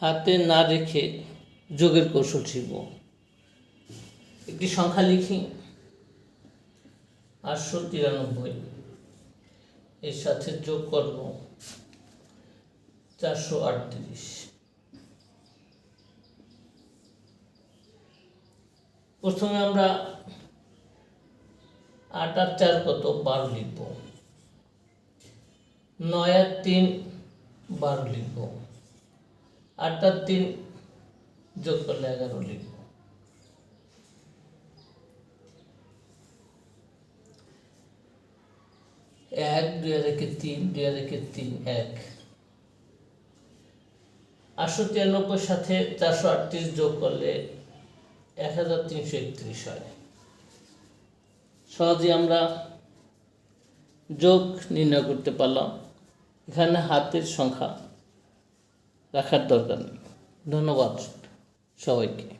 হাতে না রেখে যোগের কৌশল শিখব। একটি সংখ্যা লিখি। আটশো তিরানব্বই। এর সাথে যোগ করব চারশো আটত্রিশ। প্রথমে আমরা আট আর চার কত? বারো লিখব। নয় আর তিন, বারো লিখব। আট আর তিন যোগ করলে এগারো লিখব। এক, দুই একে তিন, দুই একে তিন, এক। আটশো তিরানব্বই সাথে চারশো আটত্রিশ যোগ করলে এক হাজার তিনশো একত্রিশ হয়। সহজে আমরা যোগ নির্ণয় করতে পারলাম। এখানে হাতের সংখ্যা রাখার দরকার নেই ধন্যবাদ সবাইকে